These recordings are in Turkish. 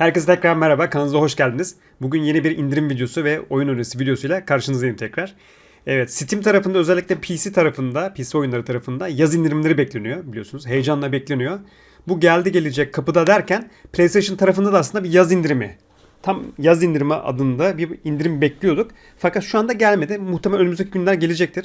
Herkese tekrar merhaba, kanalımıza hoş geldiniz. Bugün yeni bir indirim videosu ve oyun önerisi videosuyla karşınızdayım tekrar. Evet, Steam tarafında özellikle PC tarafında, PC oyunları tarafında yaz indirimleri bekleniyor biliyorsunuz. Heyecanla bekleniyor. Bu geldi gelecek kapıda derken PlayStation tarafında da aslında bir yaz indirimi. Tam yaz indirimi adında bir indirim bekliyorduk. Fakat şu anda gelmedi. Muhtemelen önümüzdeki günler gelecektir.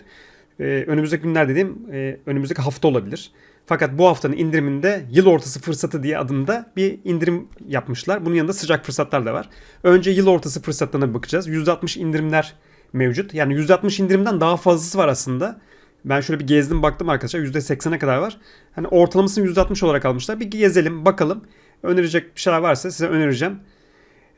Ee, önümüzdeki günler dediğim e, önümüzdeki hafta olabilir. Fakat bu haftanın indiriminde yıl ortası fırsatı diye adında bir indirim yapmışlar. Bunun yanında sıcak fırsatlar da var. Önce yıl ortası fırsatlarına bakacağız. %60 indirimler mevcut. Yani %60 indirimden daha fazlası var aslında. Ben şöyle bir gezdim baktım arkadaşlar %80'e kadar var. Hani ortalamasını %60 olarak almışlar. Bir gezelim bakalım. Önerecek bir şeyler varsa size önereceğim.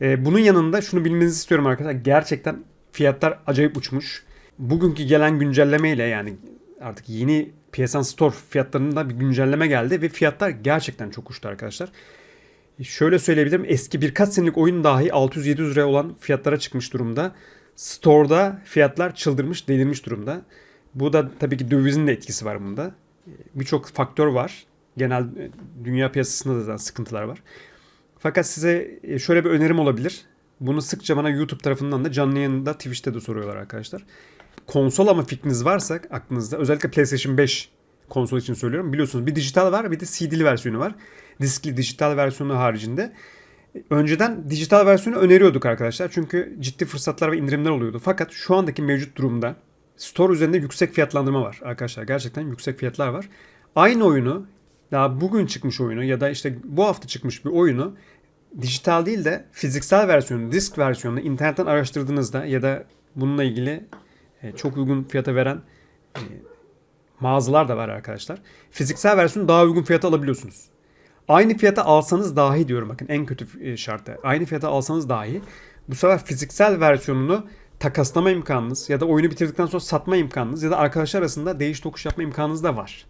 Ee, bunun yanında şunu bilmenizi istiyorum arkadaşlar. Gerçekten fiyatlar acayip uçmuş. Bugünkü gelen güncellemeyle yani artık yeni PSN Store fiyatlarında bir güncelleme geldi ve fiyatlar gerçekten çok uçtu arkadaşlar. Şöyle söyleyebilirim eski birkaç senelik oyun dahi 600-700 liraya olan fiyatlara çıkmış durumda. Store'da fiyatlar çıldırmış, delirmiş durumda. Bu da tabii ki dövizin de etkisi var bunda. Birçok faktör var. Genel e, dünya piyasasında da sıkıntılar var. Fakat size e, şöyle bir önerim olabilir. Bunu sıkça bana YouTube tarafından da canlı yayında Twitch'te de soruyorlar arkadaşlar. Konsol ama fikriniz varsa aklınızda özellikle PlayStation 5 konsol için söylüyorum. Biliyorsunuz bir dijital var bir de CD'li versiyonu var. Diskli dijital versiyonu haricinde. Önceden dijital versiyonu öneriyorduk arkadaşlar. Çünkü ciddi fırsatlar ve indirimler oluyordu. Fakat şu andaki mevcut durumda Store üzerinde yüksek fiyatlandırma var arkadaşlar. Gerçekten yüksek fiyatlar var. Aynı oyunu daha bugün çıkmış oyunu ya da işte bu hafta çıkmış bir oyunu dijital değil de fiziksel versiyonu, disk versiyonunu internetten araştırdığınızda ya da bununla ilgili çok uygun fiyata veren e, mağazalar da var arkadaşlar. Fiziksel versiyonu daha uygun fiyata alabiliyorsunuz. Aynı fiyata alsanız dahi diyorum bakın en kötü e, şartta. Aynı fiyata alsanız dahi bu sefer fiziksel versiyonunu takaslama imkanınız ya da oyunu bitirdikten sonra satma imkanınız ya da arkadaşlar arasında değiş tokuş yapma imkanınız da var.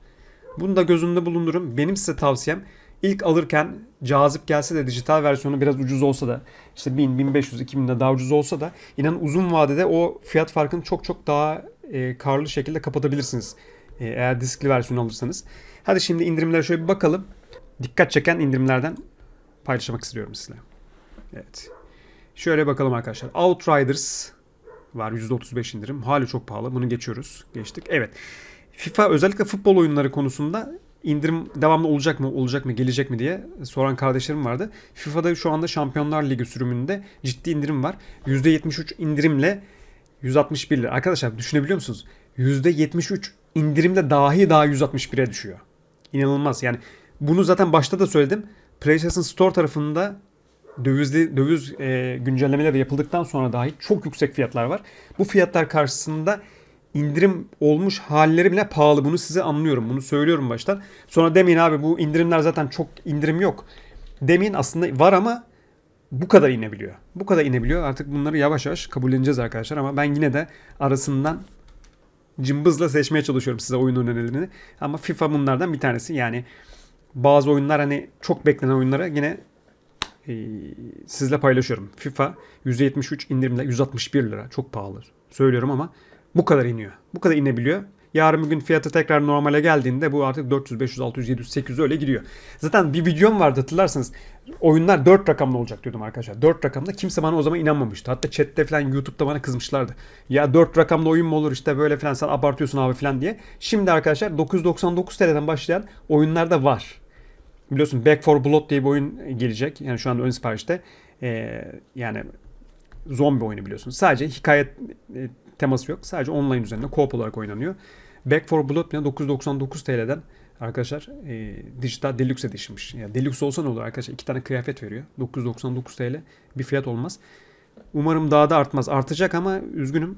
Bunu da gözünde bulundurun. Benim size tavsiyem ilk alırken cazip gelse de dijital versiyonu biraz ucuz olsa da işte 1000, 1500, 2000'de daha ucuz olsa da inan uzun vadede o fiyat farkını çok çok daha e, karlı şekilde kapatabilirsiniz. E, eğer diskli versiyon alırsanız. Hadi şimdi indirimlere şöyle bir bakalım. Dikkat çeken indirimlerden paylaşmak istiyorum sizinle. Evet. Şöyle bakalım arkadaşlar. Outriders var %35 indirim. Hali çok pahalı. Bunu geçiyoruz. Geçtik. Evet. FIFA özellikle futbol oyunları konusunda indirim devamlı olacak mı, olacak mı, gelecek mi diye soran kardeşlerim vardı. FIFA'da şu anda Şampiyonlar Ligi sürümünde ciddi indirim var. %73 indirimle 161 lira. Arkadaşlar düşünebiliyor musunuz? %73 indirimle dahi daha 161'e düşüyor. İnanılmaz. Yani bunu zaten başta da söyledim. PlayStation Store tarafında dövizli döviz e, güncellemeleri yapıldıktan sonra dahi çok yüksek fiyatlar var. Bu fiyatlar karşısında indirim olmuş halleri bile pahalı. Bunu size anlıyorum. Bunu söylüyorum baştan. Sonra demeyin abi bu indirimler zaten çok indirim yok. Demeyin aslında var ama bu kadar inebiliyor. Bu kadar inebiliyor. Artık bunları yavaş yavaş kabulleneceğiz arkadaşlar ama ben yine de arasından cımbızla seçmeye çalışıyorum size oyun önerilerini. Ama FIFA bunlardan bir tanesi. Yani bazı oyunlar hani çok beklenen oyunlara yine e, sizle paylaşıyorum. FIFA %73 indirimle 161 lira. Çok pahalı. Söylüyorum ama bu kadar iniyor. Bu kadar inebiliyor. Yarın bir gün fiyatı tekrar normale geldiğinde bu artık 400, 500, 600, 700, 800 öyle gidiyor. Zaten bir videom vardı hatırlarsanız. Oyunlar 4 rakamlı olacak diyordum arkadaşlar. 4 rakamda kimse bana o zaman inanmamıştı. Hatta chatte falan YouTube'da bana kızmışlardı. Ya 4 rakamlı oyun mu olur işte böyle falan sen abartıyorsun abi falan diye. Şimdi arkadaşlar 999 TL'den başlayan oyunlar da var. Biliyorsun Back 4 Blood diye bir oyun gelecek. Yani şu anda ön siparişte. Ee, yani zombi oyunu biliyorsunuz. Sadece hikaye e, teması yok. Sadece online üzerinde co-op olarak oynanıyor. Back 4 Blood bile 999 TL'den arkadaşlar e, dijital deluxe edişmiş. Yani deluxe olsa ne olur arkadaşlar? İki tane kıyafet veriyor. 999 TL bir fiyat olmaz. Umarım daha da artmaz. Artacak ama üzgünüm.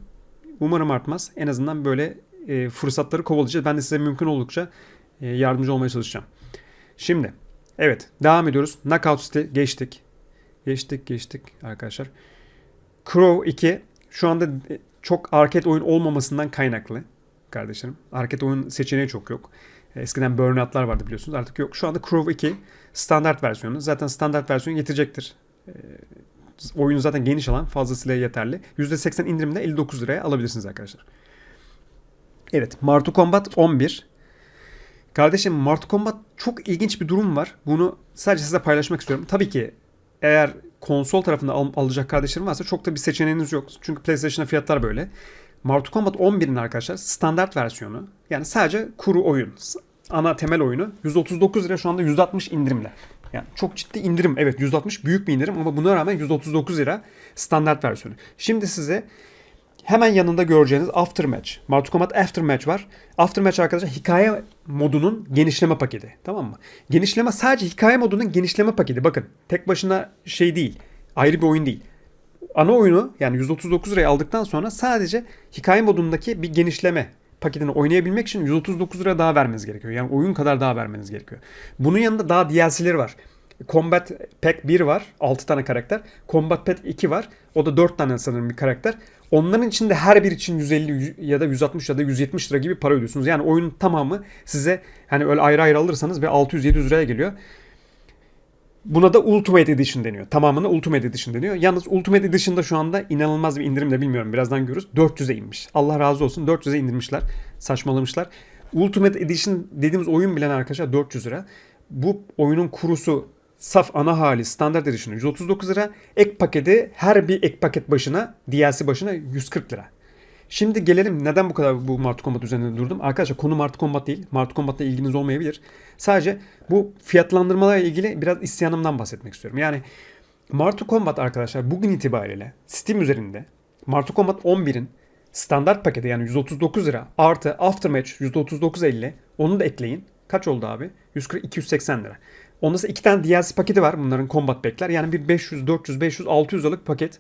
Umarım artmaz. En azından böyle e, fırsatları kovalayacağız. Ben de size mümkün oldukça e, yardımcı olmaya çalışacağım. Şimdi evet devam ediyoruz. Knockout City geçtik. Geçtik geçtik arkadaşlar. Crow 2 şu anda çok arcade oyun olmamasından kaynaklı kardeşlerim. Arcade oyun seçeneği çok yok. Eskiden Burnout'lar vardı biliyorsunuz. Artık yok. Şu anda Crow 2 standart versiyonu. Zaten standart versiyon yetecektir. Ee, oyun zaten geniş alan fazlasıyla yeterli. %80 indirimde 59 liraya alabilirsiniz arkadaşlar. Evet. Mortal Kombat 11. Kardeşim Mortal Kombat çok ilginç bir durum var. Bunu sadece size paylaşmak istiyorum. Tabii ki eğer konsol tarafında al- alacak kardeşlerim varsa çok da bir seçeneğiniz yok. Çünkü PlayStation'da fiyatlar böyle. Mortal Kombat 11'in arkadaşlar standart versiyonu yani sadece kuru oyun ana temel oyunu 139 lira şu anda 160 indirimle. Yani çok ciddi indirim. Evet 160 büyük bir indirim ama buna rağmen 139 lira standart versiyonu. Şimdi size hemen yanında göreceğiniz Aftermatch. Mortal Kombat Aftermatch var. Aftermatch arkadaşlar hikaye modunun genişleme paketi. Tamam mı? Genişleme sadece hikaye modunun genişleme paketi. Bakın tek başına şey değil. Ayrı bir oyun değil. Ana oyunu yani 139 liraya aldıktan sonra sadece hikaye modundaki bir genişleme paketini oynayabilmek için 139 lira daha vermeniz gerekiyor. Yani oyun kadar daha vermeniz gerekiyor. Bunun yanında daha DLC'leri var. Combat Pack 1 var. 6 tane karakter. Combat Pack 2 var. O da 4 tane sanırım bir karakter. Onların içinde her bir için 150 ya da 160 ya da 170 lira gibi para ödüyorsunuz. Yani oyunun tamamı size hani öyle ayrı ayrı alırsanız ve 600-700 liraya geliyor. Buna da Ultimate Edition deniyor. Tamamına Ultimate Edition deniyor. Yalnız Ultimate Edition'da şu anda inanılmaz bir indirim de bilmiyorum. Birazdan görürüz. 400'e inmiş. Allah razı olsun. 400'e indirmişler. Saçmalamışlar. Ultimate Edition dediğimiz oyun bilen arkadaşlar 400 lira. Bu oyunun kurusu saf ana hali standart edition 139 lira. Ek paketi her bir ek paket başına DLC başına 140 lira. Şimdi gelelim neden bu kadar bu Mortal Kombat üzerinde durdum. Arkadaşlar konu Mortal Kombat değil. Mortal Kombat'la ilginiz olmayabilir. Sadece bu fiyatlandırmalarla ilgili biraz isyanımdan bahsetmek istiyorum. Yani Mortal Kombat arkadaşlar bugün itibariyle Steam üzerinde Mortal Kombat 11'in standart paketi yani 139 lira artı Aftermatch 139.50 onu da ekleyin. Kaç oldu abi? 140 280 lira. Ondan sonra iki tane DLC paketi var bunların combat pack'ler. Yani bir 500, 400, 500, 600 liralık paket.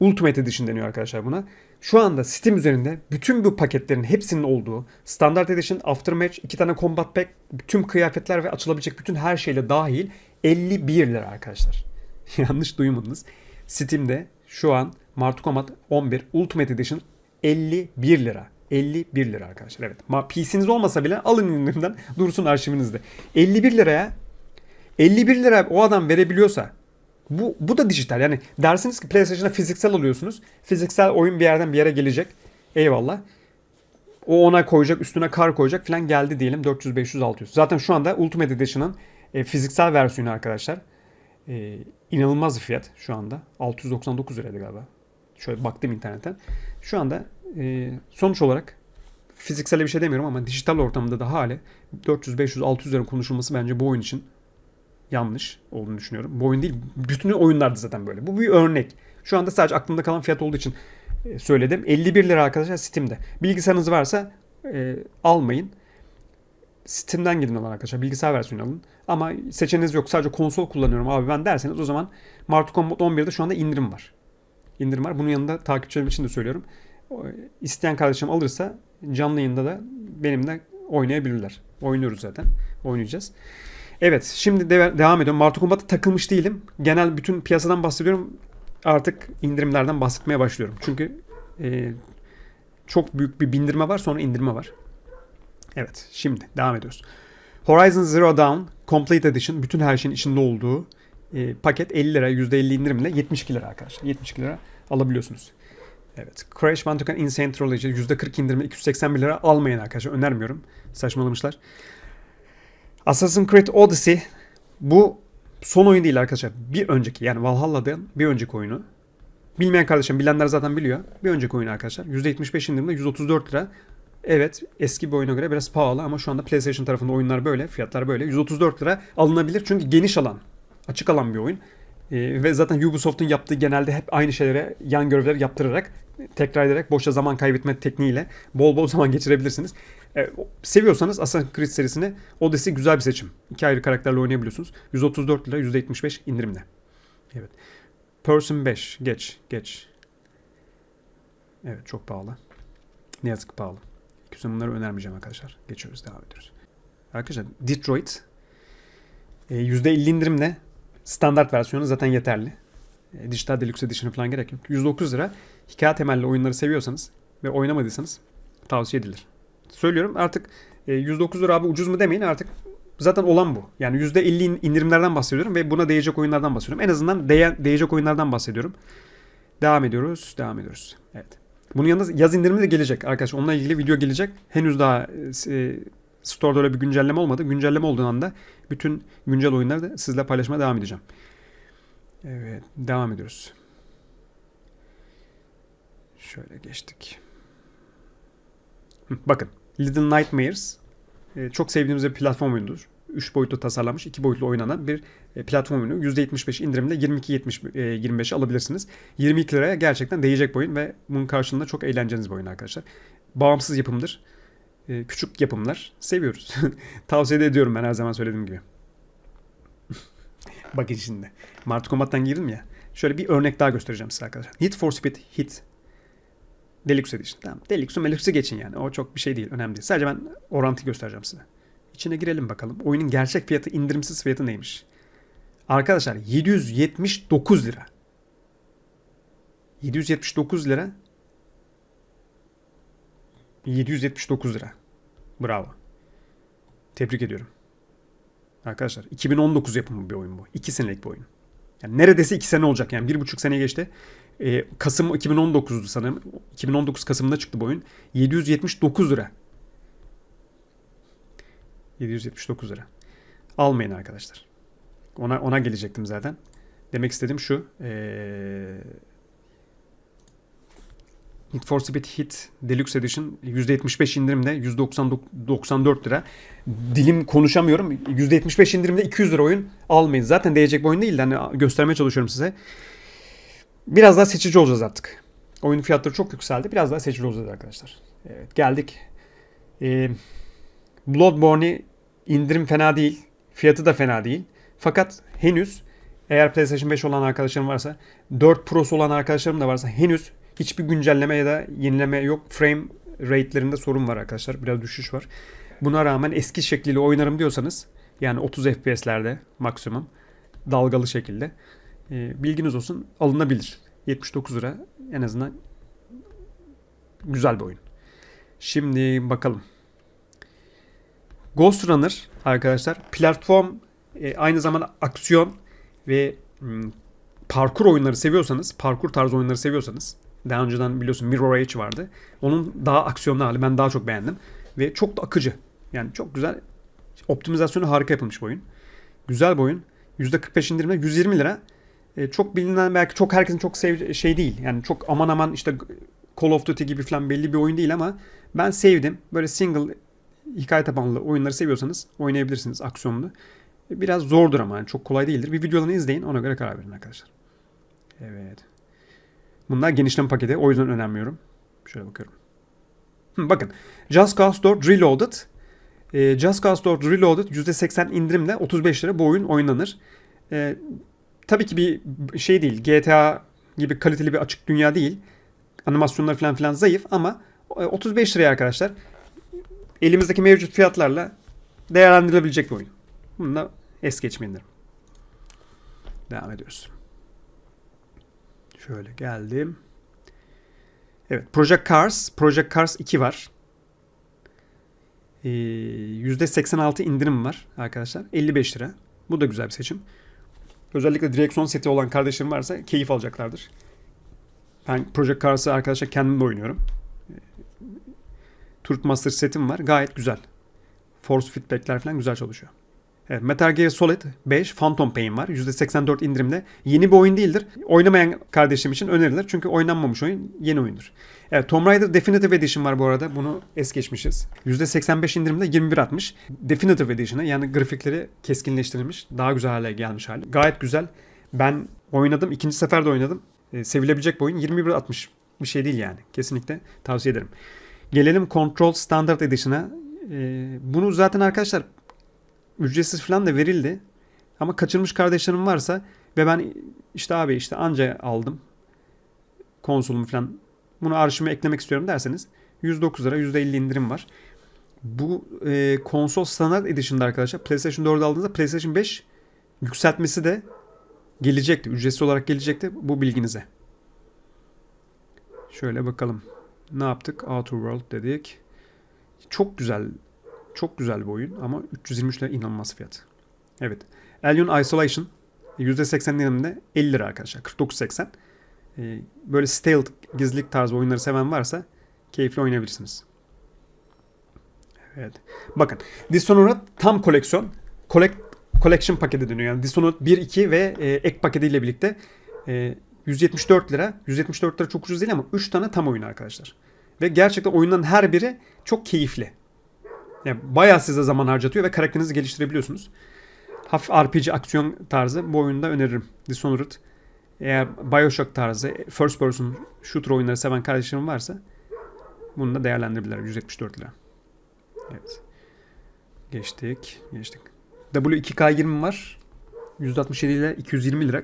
Ultimate Edition deniyor arkadaşlar buna. Şu anda Steam üzerinde bütün bu paketlerin hepsinin olduğu Standard Edition, Aftermatch, iki tane Combat Pack, tüm kıyafetler ve açılabilecek bütün her şeyle dahil 51 lira arkadaşlar. Yanlış duymadınız. Steam'de şu an Mortal Kombat 11 Ultimate Edition 51 lira. 51 lira arkadaşlar. Evet. PC'niz olmasa bile alın indirimden dursun arşivinizde. 51 liraya 51 lira o adam verebiliyorsa bu, bu da dijital. Yani dersiniz ki PlayStation'a fiziksel alıyorsunuz. Fiziksel oyun bir yerden bir yere gelecek. Eyvallah. O ona koyacak, üstüne kar koyacak falan geldi diyelim 400, 500, 600. Zaten şu anda Ultimate Edition'ın e, fiziksel versiyonu arkadaşlar. E, inanılmaz bir fiyat şu anda. 699 liraydı galiba. Şöyle baktım internetten. Şu anda e, sonuç olarak fiziksel bir şey demiyorum ama dijital ortamda da hali 400, 500, 600 lira konuşulması bence bu oyun için yanlış olduğunu düşünüyorum. Bu oyun değil. Bütün oyunlarda zaten böyle. Bu bir örnek. Şu anda sadece aklımda kalan fiyat olduğu için e, söyledim. 51 lira arkadaşlar Steam'de. Bilgisayarınız varsa e, almayın. Steam'den gidin alın arkadaşlar. Bilgisayar versiyonu alın. Ama seçeneğiniz yok. Sadece konsol kullanıyorum abi ben derseniz o zaman Mortal Kombat 11'de şu anda indirim var. İndirim var. Bunun yanında takipçilerim için de söylüyorum. İsteyen kardeşim alırsa canlı yayında da benimle oynayabilirler. Oynuyoruz zaten. Oynayacağız. Evet şimdi de- devam ediyorum. Mortal Kombat'a takılmış değilim. Genel bütün piyasadan bahsediyorum. Artık indirimlerden bahsetmeye başlıyorum. Çünkü e, çok büyük bir bindirme var sonra indirme var. Evet şimdi devam ediyoruz. Horizon Zero Dawn Complete Edition bütün her şeyin içinde olduğu e, paket 50 lira %50 indirimle 72 lira arkadaşlar. 72 lira alabiliyorsunuz. Evet. Crash Bandicoot Insane Trilogy %40 indirimle 281 lira almayın arkadaşlar. Önermiyorum. Saçmalamışlar. Assassin's Creed Odyssey bu son oyun değil arkadaşlar. Bir önceki yani Valhalla'dan bir önceki oyunu. Bilmeyen kardeşim bilenler zaten biliyor. Bir önceki oyun arkadaşlar. %75 indirimle 134 lira. Evet eski bir oyuna göre biraz pahalı ama şu anda PlayStation tarafında oyunlar böyle. Fiyatlar böyle. 134 lira alınabilir çünkü geniş alan. Açık alan bir oyun. Ee, ve zaten Ubisoft'un yaptığı genelde hep aynı şeylere yan görevler yaptırarak tekrar ederek boşa zaman kaybetme tekniğiyle bol bol zaman geçirebilirsiniz. Ee, seviyorsanız Assassin's Creed serisini Odyssey güzel bir seçim. İki ayrı karakterle oynayabiliyorsunuz. 134 lira %75 indirimle. Evet. Person 5 geç geç. Evet çok pahalı. Ne yazık ki pahalı. Küsüm bunları önermeyeceğim arkadaşlar. Geçiyoruz devam ediyoruz. Arkadaşlar Detroit e, %50 indirimle standart versiyonu zaten yeterli. E, dijital Deluxe Edition'ı falan gerek yok. 109 lira. Hikaye temelli oyunları seviyorsanız ve oynamadıysanız tavsiye edilir. Söylüyorum artık e, 109 lira abi ucuz mu demeyin artık zaten olan bu. Yani %50 in- indirimlerden bahsediyorum ve buna değecek oyunlardan bahsediyorum. En azından değe- değecek oyunlardan bahsediyorum. Devam ediyoruz. Devam ediyoruz. Evet. Bunun yanında yaz indirimi de gelecek arkadaşlar. Onunla ilgili video gelecek. Henüz daha e, Store'da öyle bir güncelleme olmadı. Güncelleme olduğu anda bütün güncel oyunları da sizle paylaşmaya devam edeceğim. Evet, devam ediyoruz. Şöyle geçtik. Bakın, Little Nightmares e, çok sevdiğimiz bir platform oyunudur. 3 boyutlu tasarlanmış, 2 boyutlu oynanan bir e, platform oyunu. %75 indirimde 22-25 alabilirsiniz. 22 liraya gerçekten değecek bir oyun ve bunun karşılığında çok eğleneceğiniz bir oyun arkadaşlar. Bağımsız yapımdır. E, Küçük yapımlar seviyoruz. Tavsiye ediyorum ben her zaman söylediğim gibi. Bakın şimdi. Mortal Kombat'tan girdim ya. Şöyle bir örnek daha göstereceğim size arkadaşlar. Need for Speed Hit. Deluxe Edition. Tamam. Deluxe'u Meluxe'u geçin yani. O çok bir şey değil. Önemli değil. Sadece ben orantı göstereceğim size. İçine girelim bakalım. Oyunun gerçek fiyatı, indirimsiz fiyatı neymiş? Arkadaşlar 779 lira. 779 lira. 779 lira. Bravo. Tebrik ediyorum. Arkadaşlar 2019 yapımı bir oyun bu. 2 senelik bir oyun. Yani neredeyse 2 sene olacak yani. 1,5 sene geçti. Ee, Kasım 2019'du sanırım. 2019 Kasım'da çıktı bu oyun. 779 lira. 779 lira. Almayın arkadaşlar. Ona ona gelecektim zaten. Demek istediğim şu. Ee, Need for Speed Hit Deluxe Edition %75 indirimde 194 lira. Dilim konuşamıyorum. %75 indirimde 200 lira oyun almayın. Zaten değecek bir oyun değil. Hani göstermeye çalışıyorum size. Biraz daha seçici olacağız artık. Oyun fiyatları çok yükseldi. Biraz daha seçici olacağız arkadaşlar. Evet geldik. Ee, Bloodborne'i indirim fena değil. Fiyatı da fena değil. Fakat henüz eğer PlayStation 5 olan arkadaşlarım varsa 4 Pro'su olan arkadaşlarım da varsa henüz hiçbir güncelleme ya da yenileme yok. Frame rate'lerinde sorun var arkadaşlar. Biraz düşüş var. Buna rağmen eski şekliyle oynarım diyorsanız yani 30 FPS'lerde maksimum dalgalı şekilde e, bilginiz olsun alınabilir. 79 lira en azından güzel bir oyun. Şimdi bakalım. Ghost Runner arkadaşlar platform e, aynı zamanda aksiyon ve m, parkur oyunları seviyorsanız, parkur tarzı oyunları seviyorsanız daha önceden biliyorsun Mirror Edge vardı. Onun daha aksiyonlu hali ben daha çok beğendim ve çok da akıcı. Yani çok güzel optimizasyonu harika yapılmış bu oyun. Güzel bir oyun. %45 indirimle 120 lira. E, çok bilinen belki çok herkesin çok sevdiği şey değil. Yani çok aman aman işte Call of Duty gibi falan belli bir oyun değil ama ben sevdim. Böyle single hikaye tabanlı oyunları seviyorsanız oynayabilirsiniz aksiyonlu. Biraz zordur ama yani çok kolay değildir. Bir videolarını izleyin ona göre karar verin arkadaşlar. Evet. Bunlar genişleme paketi o yüzden önemliyorum. Şöyle bakıyorum. Hı, bakın Just Cause 4 Reloaded. E, Just Cause 4 Reloaded %80 indirimle 35 lira bu oyun oynanır. E, tabii ki bir şey değil. GTA gibi kaliteli bir açık dünya değil. Animasyonlar falan filan zayıf ama 35 liraya arkadaşlar elimizdeki mevcut fiyatlarla değerlendirilebilecek bir oyun. Bunu da es geçmeyin derim. Devam ediyoruz. Şöyle geldim. Evet Project Cars. Project Cars 2 var. Ee, %86 indirim var arkadaşlar. 55 lira. Bu da güzel bir seçim. Özellikle direksiyon seti olan kardeşlerim varsa keyif alacaklardır. Ben Project Cars'ı arkadaşlar kendim de oynuyorum. Turret Master setim var. Gayet güzel. Force feedback'ler falan güzel çalışıyor. Evet, Metal Gear Solid 5 Phantom Pain var. %84 indirimde. Yeni bir oyun değildir. Oynamayan kardeşim için önerilir. Çünkü oynanmamış oyun yeni oyundur. Evet Tomb Raider Definitive Edition var bu arada. Bunu es geçmişiz. %85 indirimde 21.60. Definitive Edition'a yani grafikleri keskinleştirilmiş. Daha güzel hale gelmiş hali. Gayet güzel. Ben oynadım. ikinci sefer de oynadım. E, sevilebilecek bir oyun. 21.60 bir şey değil yani. Kesinlikle tavsiye ederim. Gelelim Control Standard Edition'a. E, bunu zaten arkadaşlar ücretsiz falan da verildi. Ama kaçırmış kardeşlerim varsa ve ben işte abi işte anca aldım konsolumu falan bunu arşivime eklemek istiyorum derseniz 109 lira %50 indirim var. Bu e, konsol standart edition'da arkadaşlar PlayStation 4 aldığınızda PlayStation 5 yükseltmesi de gelecekti. Ücretsiz olarak gelecekti. Bu bilginize. Şöyle bakalım. Ne yaptık? Outer World dedik. Çok güzel çok güzel bir oyun ama 323 lira inanılmaz fiyat. Evet. Alien Isolation %80 indirimde 50 lira arkadaşlar. 49.80. Ee, böyle stealth gizlilik tarzı oyunları seven varsa keyifli oynayabilirsiniz. Evet. Bakın Dishonored tam koleksiyon. Collect, Collection paketi deniyor. Yani Dishonored 1, 2 ve e, ek paketiyle birlikte e, 174 lira. 174 lira çok ucuz değil ama 3 tane tam oyun arkadaşlar. Ve gerçekten oyunların her biri çok keyifli. Yani bayağı size zaman harcatıyor ve karakterinizi geliştirebiliyorsunuz. Hafif RPG aksiyon tarzı bu oyunda öneririm. Dishonored. Eğer Bioshock tarzı first person shooter oyunları seven kardeşlerim varsa bunu da değerlendirebilirler. 174 lira. Evet. Geçtik. Geçtik. W2K20 var. 167 ile 220 lira.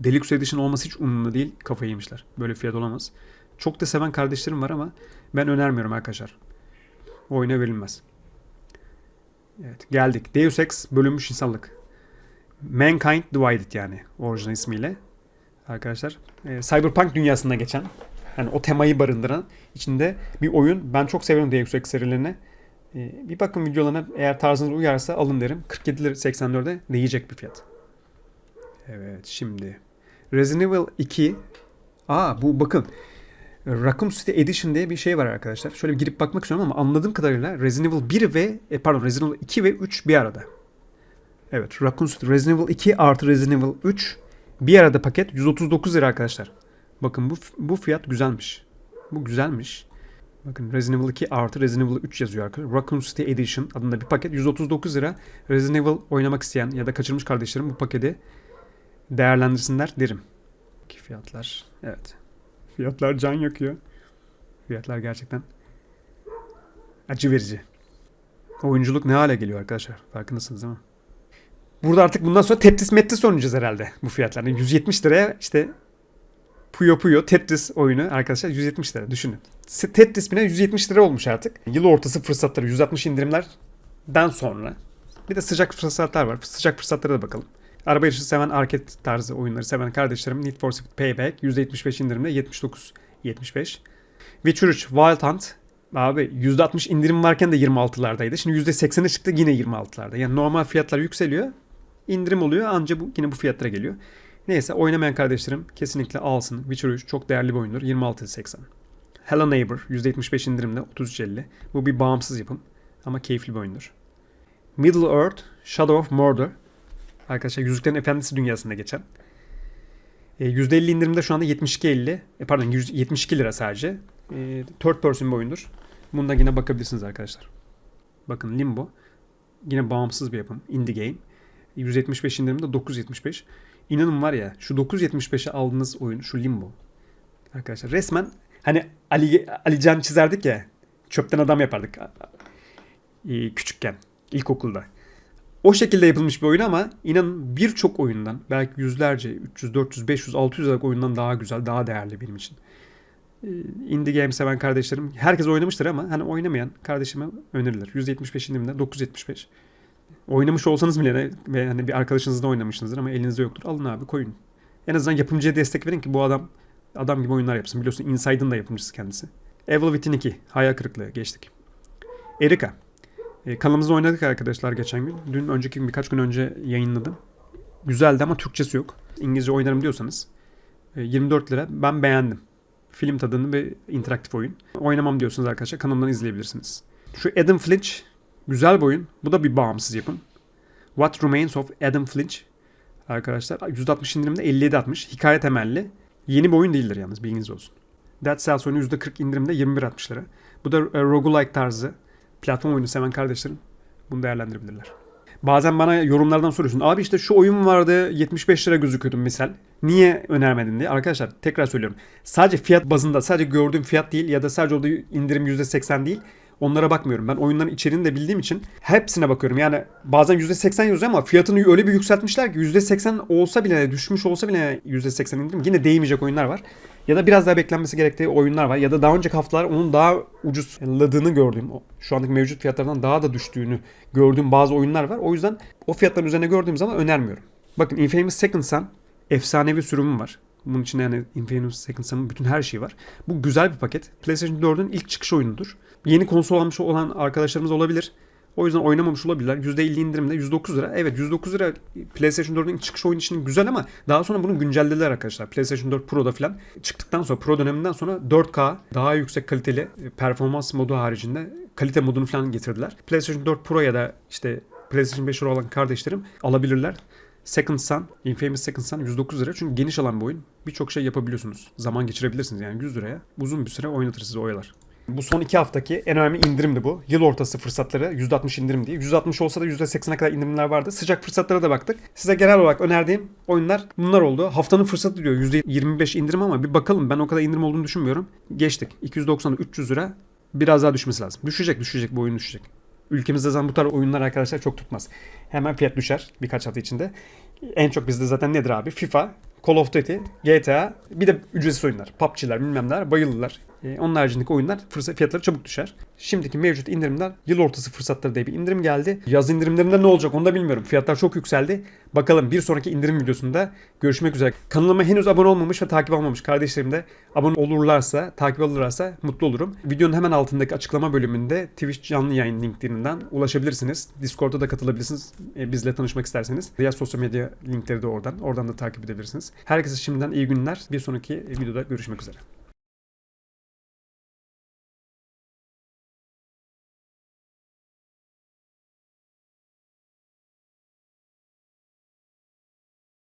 Deluxe Edition olması hiç umurumda değil. Kafayı yemişler. Böyle fiyat olamaz. Çok da seven kardeşlerim var ama ben önermiyorum arkadaşlar. Oyuna verilmez. Evet geldik. Deus Ex bölünmüş insanlık. Mankind Divided yani orijinal ismiyle. Arkadaşlar e, Cyberpunk dünyasında geçen yani o temayı barındıran içinde bir oyun. Ben çok severim Deus Ex serilerini. E, bir bakın videolarına eğer tarzınız uyarsa alın derim. 47 lira 84'e değecek bir fiyat. Evet şimdi Resident Evil 2 Aa bu bakın Raccoon City Edition diye bir şey var arkadaşlar. Şöyle bir girip bakmak istiyorum ama anladığım kadarıyla Resident Evil 1 ve e, pardon Resident Evil 2 ve 3 bir arada. Evet Raccoon City Resident Evil 2 artı Resident Evil 3 bir arada paket 139 lira arkadaşlar. Bakın bu bu fiyat güzelmiş. Bu güzelmiş. Bakın Resident Evil 2 artı Resident Evil 3 yazıyor arkadaşlar. Raccoon City Edition adında bir paket 139 lira. Resident Evil oynamak isteyen ya da kaçırmış kardeşlerim bu paketi değerlendirsinler derim. Ki fiyatlar evet. Fiyatlar can yakıyor. Fiyatlar gerçekten acı verici. Oyunculuk ne hale geliyor arkadaşlar? Farkındasınız değil mi? Burada artık bundan sonra Tetris Metris oynayacağız herhalde bu fiyatlarda. 170 liraya işte Puyo Puyo Tetris oyunu arkadaşlar 170 lira düşünün. Tetris bile 170 lira olmuş artık. Yıl ortası fırsatları 160 indirimlerden sonra. Bir de sıcak fırsatlar var. Sıcak fırsatlara da bakalım. Araba yarışı seven arcade tarzı oyunları seven kardeşlerim Need for Speed Payback %75 indirimde 79 75. Witcher 3 Wild Hunt abi %60 indirim varken de 26'lardaydı. Şimdi %80'e çıktı yine 26'larda. Yani normal fiyatlar yükseliyor. indirim oluyor anca bu yine bu fiyatlara geliyor. Neyse oynamayan kardeşlerim kesinlikle alsın. Witcher 3 çok değerli bir oyundur. 26.80. Hello Neighbor %75 indirimde 33.50. Bu bir bağımsız yapım ama keyifli bir oyundur. Middle Earth Shadow of Mordor Arkadaşlar Yüzüklerin Efendisi dünyasında geçen. E, %50 indirimde şu anda 72.50. E, pardon 100, 72 lira sadece. E, third person bir oyundur. Bunda yine bakabilirsiniz arkadaşlar. Bakın Limbo. Yine bağımsız bir yapım. Indie game. 175 indirimde 9.75. İnanın var ya şu 9.75'e aldığınız oyun şu Limbo. Arkadaşlar resmen hani Ali, Ali Can çizerdik ya. Çöpten adam yapardık. E, küçükken. ilkokulda. O şekilde yapılmış bir oyun ama inanın birçok oyundan belki yüzlerce 300, 400, 500, 600 liralık oyundan daha güzel, daha değerli benim için. Ee, indie game seven kardeşlerim herkes oynamıştır ama hani oynamayan kardeşime önerilir. 175 indirimde 975. Oynamış olsanız bile ve hani bir arkadaşınızla oynamışsınızdır ama elinizde yoktur. Alın abi koyun. En azından yapımcıya destek verin ki bu adam adam gibi oyunlar yapsın. Biliyorsun Inside'ın da yapımcısı kendisi. Evil Within 2. Hayal kırıklığı geçtik. Erika. E, kanalımızda oynadık arkadaşlar geçen gün. Dün önceki birkaç gün önce yayınladım. Güzeldi ama Türkçesi yok. İngilizce oynarım diyorsanız e, 24 lira ben beğendim. Film tadını bir interaktif oyun. Oynamam diyorsanız arkadaşlar kanalımdan izleyebilirsiniz. Şu Adam Flinch güzel bir oyun. Bu da bir bağımsız yapım. What Remains of Adam Flinch arkadaşlar %60 indirimde 57.60 hikaye temelli. Yeni bir oyun değildir yalnız bilginiz olsun. Dead Cells oyunu %40 indirimde 21.60 lira. Bu da e, roguelike tarzı platform oyunu seven kardeşlerim bunu değerlendirebilirler. Bazen bana yorumlardan soruyorsun. Abi işte şu oyun vardı 75 lira gözüküyordu misal. Niye önermedin diye. Arkadaşlar tekrar söylüyorum. Sadece fiyat bazında sadece gördüğüm fiyat değil ya da sadece orada indirim %80 değil. Onlara bakmıyorum. Ben oyunların içeriğini de bildiğim için hepsine bakıyorum. Yani bazen %80 yazıyor ama fiyatını öyle bir yükseltmişler ki %80 olsa bile düşmüş olsa bile %80 indirim yine değmeyecek oyunlar var. Ya da biraz daha beklenmesi gerektiği oyunlar var. Ya da daha önceki haftalar onun daha ucuzladığını gördüğüm, şu andaki mevcut fiyatlardan daha da düştüğünü gördüğüm bazı oyunlar var. O yüzden o fiyatların üzerine gördüğüm zaman önermiyorum. Bakın Infamous Second Son efsanevi sürümüm var. Bunun içinde yani Infamous Second Son'ın bütün her şeyi var. Bu güzel bir paket. PlayStation 4'ün ilk çıkış oyunudur. Yeni konsol almış olan arkadaşlarımız olabilir. O yüzden oynamamış olabilirler. %50 indirimde 109 lira. Evet 109 lira PlayStation 4'ün çıkış oyunu için güzel ama daha sonra bunu güncellediler arkadaşlar. PlayStation 4 Pro'da falan çıktıktan sonra Pro döneminden sonra 4K daha yüksek kaliteli performans modu haricinde kalite modunu falan getirdiler. PlayStation 4 Pro ya da işte PlayStation 5 olan kardeşlerim alabilirler. Second Son, Infamous Second Son 109 lira. Çünkü geniş alan bir oyun. Birçok şey yapabiliyorsunuz. Zaman geçirebilirsiniz yani 100 liraya. Uzun bir süre oynatır sizi oyalar. Bu son iki haftaki en önemli indirimdi bu. Yıl ortası fırsatları %60 indirim diye. %60 olsa da %80'e kadar indirimler vardı. Sıcak fırsatlara da baktık. Size genel olarak önerdiğim oyunlar bunlar oldu. Haftanın fırsatı diyor %25 indirim ama bir bakalım ben o kadar indirim olduğunu düşünmüyorum. Geçtik. 290 300 lira biraz daha düşmesi lazım. Düşecek düşecek bu oyun düşecek. Ülkemizde zaten bu tarz oyunlar arkadaşlar çok tutmaz. Hemen fiyat düşer birkaç hafta içinde. En çok bizde zaten nedir abi? FIFA, Call of Duty, GTA bir de ücretsiz oyunlar. PUBG'ler bilmem neler bayılırlar. Ee, onun haricindeki oyunlar fırsat, fiyatları çabuk düşer. Şimdiki mevcut indirimler yıl ortası fırsatları diye bir indirim geldi. Yaz indirimlerinde ne olacak onu da bilmiyorum. Fiyatlar çok yükseldi. Bakalım bir sonraki indirim videosunda görüşmek üzere. Kanalıma henüz abone olmamış ve takip almamış kardeşlerim de abone olurlarsa, takip alırlarsa mutlu olurum. Videonun hemen altındaki açıklama bölümünde Twitch canlı yayın linklerinden ulaşabilirsiniz. Discord'da da katılabilirsiniz e, bizle tanışmak isterseniz. Diğer sosyal medya linkleri de oradan. Oradan da takip edebilirsiniz. Herkese şimdiden iyi günler. Bir sonraki videoda görüşmek üzere.